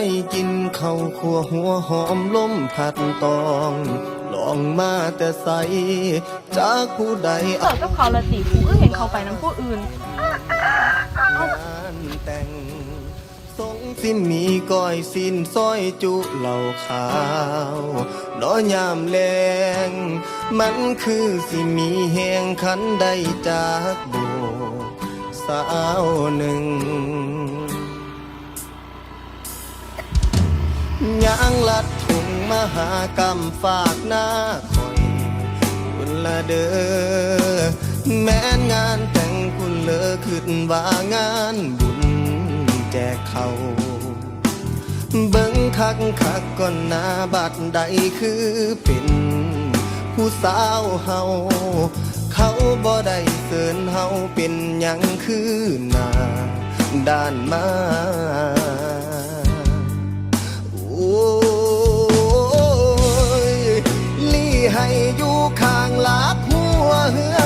ได้กินข้าวขัวหัวหอมลมผัดตอง ลองมาแต่ใส จากผู้ใดเกิดกับเขาละติกูก็เห็นเขาไปน้ำผู้อื่นงานแต่งทรงสิมีก้อยสินซอยจุเหล่าขาวน้อยามแรงมันคือสิมีแหงขันใดจากโบสาวหนึ่ง ยางลัดถุงมหากรรมฝากหน้าคอยคุณละเด้อแม้นงานแต่งคุณเลอขึ้นว่างานบุญแจกเขาเบิ่งคักคักก่อนหน้าบัดใดคือเป็น ผู้สาวเฮาเขาบ่ได้เสินเฮาเป็นหยังคือหน้าด้านมา ให้อยู่ข้างหลักหัวเฮือ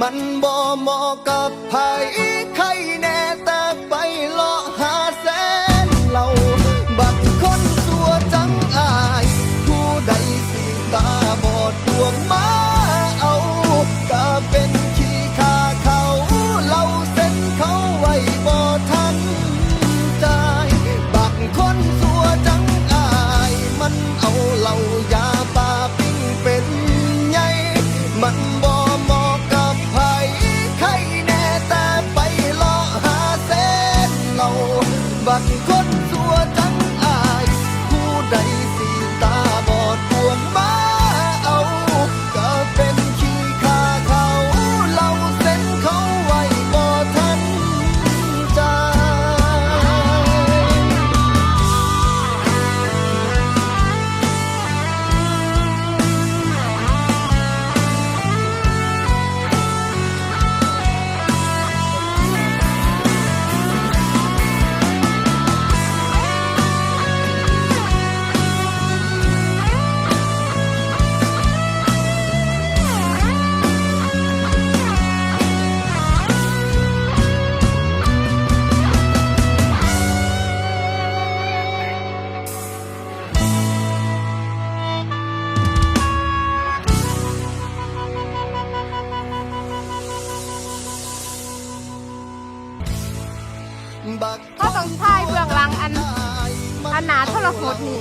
มันบ่ ถ้าต้องทายเบื้องหลังอันอันหนาทรหดนี่